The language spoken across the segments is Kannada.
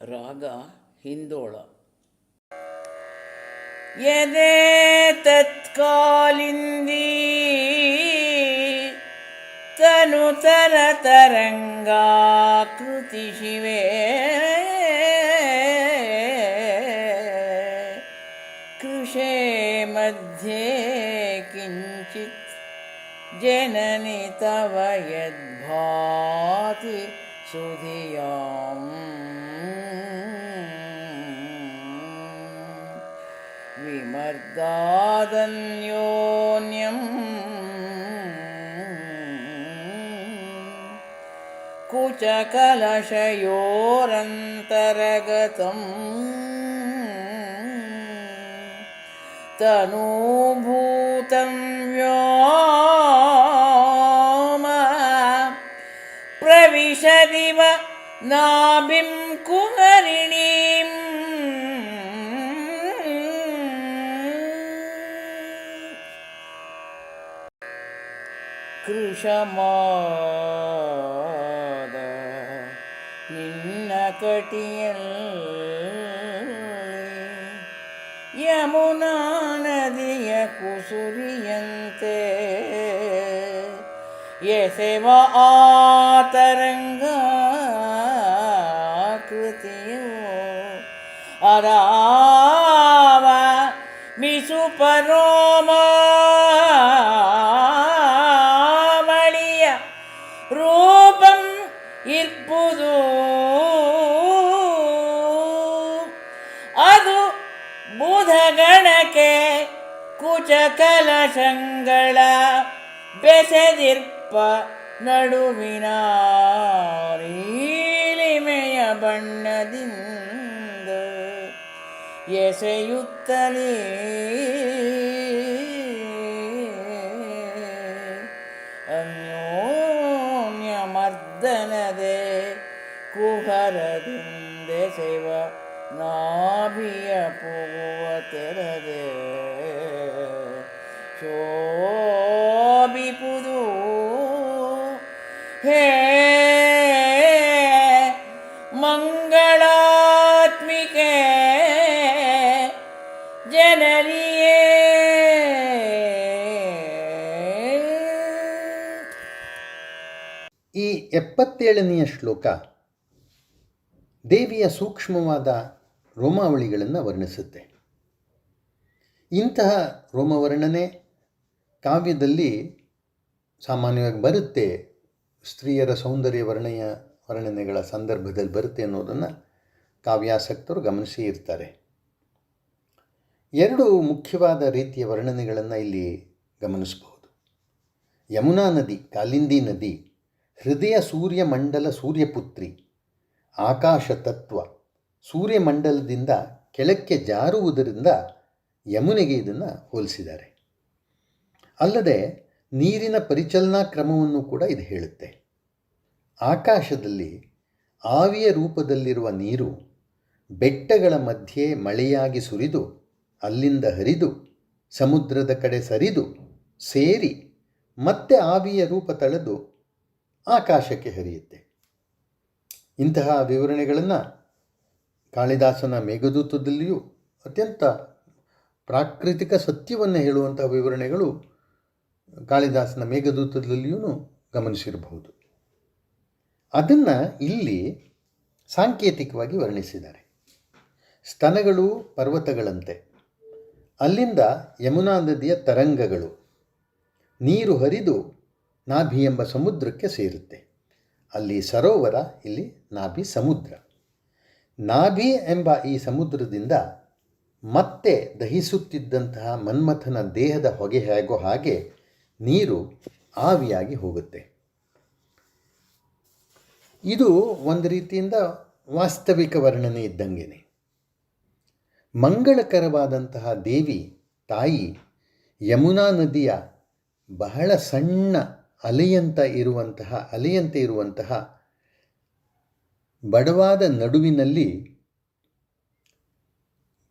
ರಾಗ ಹಿಂದೋಳ ಎದೆ ತತ್ಕಾಲಿಂದಿ ತನು ತರ ತರಂಗಾಕೃತಿ ಶಿವೆ ಕೃಷೇ ಮಧ್ಯೆ ಕಿಂಚಿತ್ ಜನನಿ ತವ മർദ്ദാദന്യോന്യം കുചകലശയോരന്തരഗതം തനൂഭൂതം വ്യോമ പ്രവിശതിവ നാഭിം കുഹരിണീ ನಾಭಿಂ ಕುಹರಿಣೀಂ ಕೃಷಮಾದ ನಿನ್ನ ಕಟಿಯಲ್ಲಿ ಯಮುನಾ ನದಿಯ ಕುಸುರಿಯಂತೆ ಎಸೆವ ಆತರಂಗ ಕೃತಿಯು ಕುಚಕಲಶಂಗಳ ಬೆಸೆದಿರ್ಪ ನಡುವಿನ ನೀಲಿಮೆಯ ಬಣ್ಣದಿಂದ ಎಸೆಯುತ್ತಲೇ ಅನ್ಯೋನ್ಯ ಮರ್ದನದೆ ಕುಹರದಿಂದೆಸೆವ ನಾಭಿಯ ಪೂವ ತೆರದೆ ಶೋಭಿಪುದು ಹೇ ಮಂಗಳಾತ್ಮಿಕೆ ಜನರಿಯೇ. ಈ ಎಪ್ಪತ್ತೇಳನೆಯ ಶ್ಲೋಕ ದೇವಿಯ ಸೂಕ್ಷ್ಮವಾದ ರೋಮಾವಳಿಗಳನ್ನು ವರ್ಣಿಸುತ್ತೆ. ಇಂತಹ ರೋಮವರ್ಣನೆ ಕಾವ್ಯದಲ್ಲಿ ಸಾಮಾನ್ಯವಾಗಿ ಬರುತ್ತೆ ಸ್ತ್ರೀಯರ ಸೌಂದರ್ಯ ವರ್ಣೆಯ ವರ್ಣನೆಗಳ ಸಂದರ್ಭದಲ್ಲಿ ಬರುತ್ತೆ ಅನ್ನೋದನ್ನು ಕಾವ್ಯಾಸಕ್ತರು ಗಮನಿಸಿ ಇರ್ತಾರೆ. ಎರಡು ಮುಖ್ಯವಾದ ರೀತಿಯ ವರ್ಣನೆಗಳನ್ನು ಇಲ್ಲಿ ಗಮನಿಸಬಹುದು. ಯಮುನಾ ನದಿ, ಕಾಲಿಂದಿ ನದಿ, ಹೃದಯ ಸೂರ್ಯಮಂಡಲ ಸೂರ್ಯಪುತ್ರಿ, ಆಕಾಶ ತತ್ವ ಸೂರ್ಯಮಂಡಲದಿಂದ ಕೆಳಕ್ಕೆ ಜಾರುವುದರಿಂದ ಯಮುನೆಗೆ ಇದನ್ನು ಹೋಲಿಸಿದ್ದಾರೆ. ಅಲ್ಲದೆ ನೀರಿನ ಪರಿಚಲನಾ ಕ್ರಮವನ್ನು ಕೂಡ ಇದು ಹೇಳುತ್ತೆ. ಆಕಾಶದಲ್ಲಿ ಆವಿಯ ರೂಪದಲ್ಲಿರುವ ನೀರು ಬೆಟ್ಟಗಳ ಮಧ್ಯೆ ಮಳೆಯಾಗಿ ಸುರಿದು, ಅಲ್ಲಿಂದ ಹರಿದು, ಸಮುದ್ರದ ಕಡೆ ಸರಿದು, ಸೇರಿ ಮತ್ತೆ ಆವಿಯ ರೂಪ ತಳೆದು ಆಕಾಶಕ್ಕೆ ಹರಿಯುತ್ತೆ. ಇಂತಹ ವಿವರಣೆಗಳನ್ನು ಕಾಳಿದಾಸನ ಮೇಘದೂತದಲ್ಲಿಯೂ ಅತ್ಯಂತ ಪ್ರಾಕೃತಿಕ ಸತ್ಯವನ್ನು ಹೇಳುವಂತಹ ವಿವರಣೆಗಳು ಕಾಳಿದಾಸನ ಮೇಘದೂತದಲ್ಲಿಯೂ ಗಮನಿಸಿರಬಹುದು. ಅದನ್ನು ಇಲ್ಲಿ ಸಾಂಕೇತಿಕವಾಗಿ ವರ್ಣಿಸಿದ್ದಾರೆ. ಸ್ತನಗಳು ಪರ್ವತಗಳಂತೆ. ಅಲ್ಲಿಂದ ಯಮುನಾ ನದಿಯ ತರಂಗಗಳು. ನೀರು ಹರಿದು ನಾಭಿ ಎಂಬ ಸಮುದ್ರಕ್ಕೆ ಸೇರುತ್ತೆ. ಅಲ್ಲಿ ಸರೋವರ, ಇಲ್ಲಿ ನಾಭಿ ಸಮುದ್ರ. ನಾಭಿ ಎಂಬ ಈ ಸಮುದ್ರದಿಂದ ಮತ್ತೆ ದಹಿಸುತ್ತಿದ್ದಂತಹ ಮನ್ಮಥನ ದೇಹದ ಹೊಗೆ ಹೇಗೋ ಹಾಗೆ ನೀರು ಆವಿಯಾಗಿ ಹೋಗುತ್ತೆ. ಇದು ಒಂದು ರೀತಿಯಿಂದ ವಾಸ್ತವಿಕ ವರ್ಣನೆ ಇದ್ದಂಗೆನೆ. ಮಂಗಳಕರವಾದಂತಹ ದೇವಿ ತಾಯಿ ಯಮುನಾ ನದಿಯ ಬಹಳ ಸಣ್ಣ ಅಲೆಯಂತ ಇರುವಂತಹ, ಅಲೆಯಂತೆ ಇರುವಂತಹ ಬಡವಾದ ನಡುವಿನಲ್ಲಿ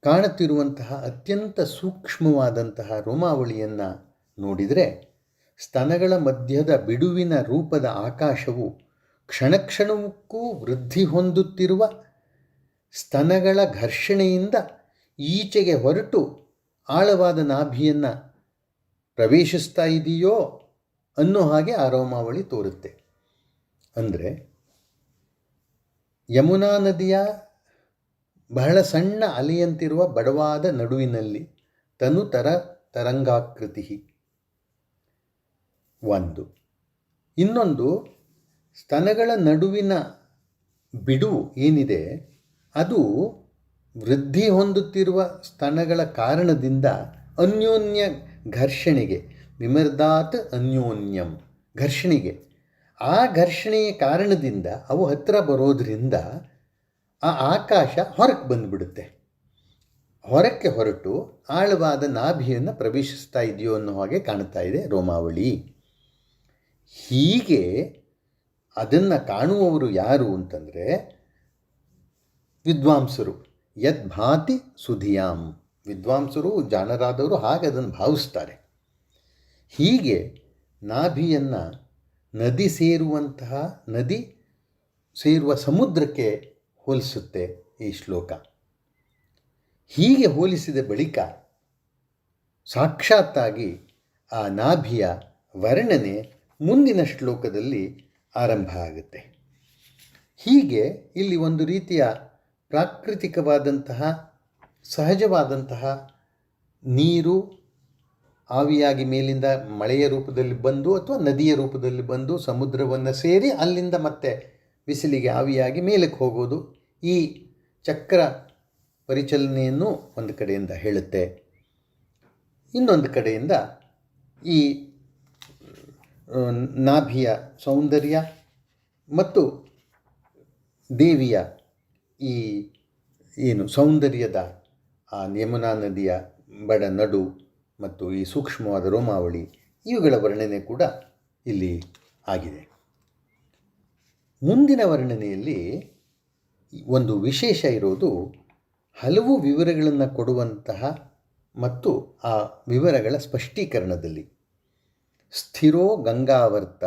ಕಾಣುತ್ತಿರುವಂತಹ ಅತ್ಯಂತ ಸೂಕ್ಷ್ಮವಾದಂತಹ ರೋಮಾವಳಿಯನ್ನು ನೋಡಿದರೆ ಸ್ತನಗಳ ಮಧ್ಯದ ಬಿಡುವಿನ ರೂಪದ ಆಕಾಶವು ಕ್ಷಣಕ್ಷಣಕ್ಕೂ ವೃದ್ಧಿ ಹೊಂದುತ್ತಿರುವ ಸ್ತನಗಳ ಘರ್ಷಣೆಯಿಂದ ಈಚೆಗೆ ಹೊರಟು ಆಳವಾದ ನಾಭಿಯನ್ನು ಪ್ರವೇಶಿಸ್ತಾ ಇದೆಯೋ ಅನ್ನೋ ಹಾಗೆ ಆರೋಮಾವಳಿ ತೋರುತ್ತೆ. ಅಂದರೆ ಯಮುನಾ ನದಿಯ ಬಹಳ ಸಣ್ಣ ಅಲೆಯಂತಿರುವ ಬಡವಾದ ನಡುವಿನಲ್ಲಿ ತನು ತರ ತರಂಗಾಕೃತಿ ಒಂದು. ಇನ್ನೊಂದು, ಸ್ತನಗಳ ನಡುವಿನ ಬಿಡುವು ಏನಿದೆ, ಅದು ವೃದ್ಧಿ ಹೊಂದುತ್ತಿರುವ ಸ್ತನಗಳ ಕಾರಣದಿಂದ ಅನ್ಯೋನ್ಯ ಘರ್ಷಣೆಗೆ ವಿಮರ್ದಾತ್ ಅನ್ಯೋನ್ಯಂ ಘರ್ಷಣೆಗೆ. ಆ ಘರ್ಷಣೆಯ ಕಾರಣದಿಂದ, ಅವು ಹತ್ತಿರ ಬರೋದರಿಂದ ಆ ಆಕಾಶ ಹೊರಕ್ಕೆ ಬಂದುಬಿಡುತ್ತೆ. ಹೊರಕ್ಕೆ ಹೊರಟು ಆಳವಾದ ನಾಭಿಯನ್ನು ಪ್ರವೇಶಿಸ್ತಾ ಇದೆಯೋ ಅನ್ನೋ ಹಾಗೆ ಕಾಣ್ತಾ ಇದೆ ರೋಮಾವಳಿ. ಹೀಗೆ ಅದನ್ನು ಕಾಣುವವರು ಯಾರು ಅಂತಂದರೆ ವಿದ್ವಾಂಸರು. ಯದ್ಭಾತಿ ಸುಧಿಯಾಂ. ವಿದ್ವಾಂಸರು ಜಾಣರಾದವರು ಹಾಗೆ ಅದನ್ನು ಭಾವಿಸ್ತಾರೆ. ಹೀಗೆ ನಾಭಿಯನ್ನು ನದಿ ಸೇರುವಂತಹ, ನದಿ ಸೇರುವ ಸಮುದ್ರಕ್ಕೆ ಹೋಲಿಸುತ್ತೆ ಈ ಶ್ಲೋಕ. ಹೀಗೆ ಹೋಲಿಸಿದ ಬಳಿಕ ಸಾಕ್ಷಾತ್ತಾಗಿ ಆ ನಾಭಿಯ ವರ್ಣನೆ ಮುಂದಿನ ಶ್ಲೋಕದಲ್ಲಿ ಆರಂಭ ಆಗುತ್ತೆ. ಹೀಗೆ ಇಲ್ಲಿ ಒಂದು ರೀತಿಯ ಪ್ರಾಕೃತಿಕವಾದಂತಹ, ಸಹಜವಾದಂತಹ ನೀರು ಆವಿಯಾಗಿ ಮೇಲಿಂದ ಮಳೆಯ ರೂಪದಲ್ಲಿ ಬಂದು ಅಥವಾ ನದಿಯ ರೂಪದಲ್ಲಿ ಬಂದು ಸಮುದ್ರವನ್ನು ಸೇರಿ ಅಲ್ಲಿಂದ ಮತ್ತೆ ಬಿಸಿಲಿಗೆ ಆವಿಯಾಗಿ ಮೇಲಕ್ಕೆ ಹೋಗೋದು ಈ ಚಕ್ರ ಪರಿಚಲನೆಯನ್ನು ಒಂದು ಕಡೆಯಿಂದ ಹೇಳುತ್ತೆ. ಇನ್ನೊಂದು ಕಡೆಯಿಂದ ಈ ನಾಭಿಯ ಸೌಂದರ್ಯ ಮತ್ತು ದೇವಿಯ ಈ ಏನು ಸೌಂದರ್ಯದ ಆ ಯಮುನಾ ನದಿಯ ಬಡ ನಡು ಮತ್ತು ಈ ಸೂಕ್ಷ್ಮವಾದ ರೋಮಾವಳಿ ಇವುಗಳ ವರ್ಣನೆ ಕೂಡ ಇಲ್ಲಿ ಆಗಿದೆ. ಮುಂದಿನ ವರ್ಣನೆಯಲ್ಲಿ ಒಂದು ವಿಶೇಷ ಇರೋದು ಹಲವು ವಿವರಗಳನ್ನು ಕೊಡುವಂತಹ ಮತ್ತು ಆ ವಿವರಗಳ ಸ್ಪಷ್ಟೀಕರಣದಲ್ಲಿ ಸ್ಥಿರೋ ಗಂಗಾವರ್ತ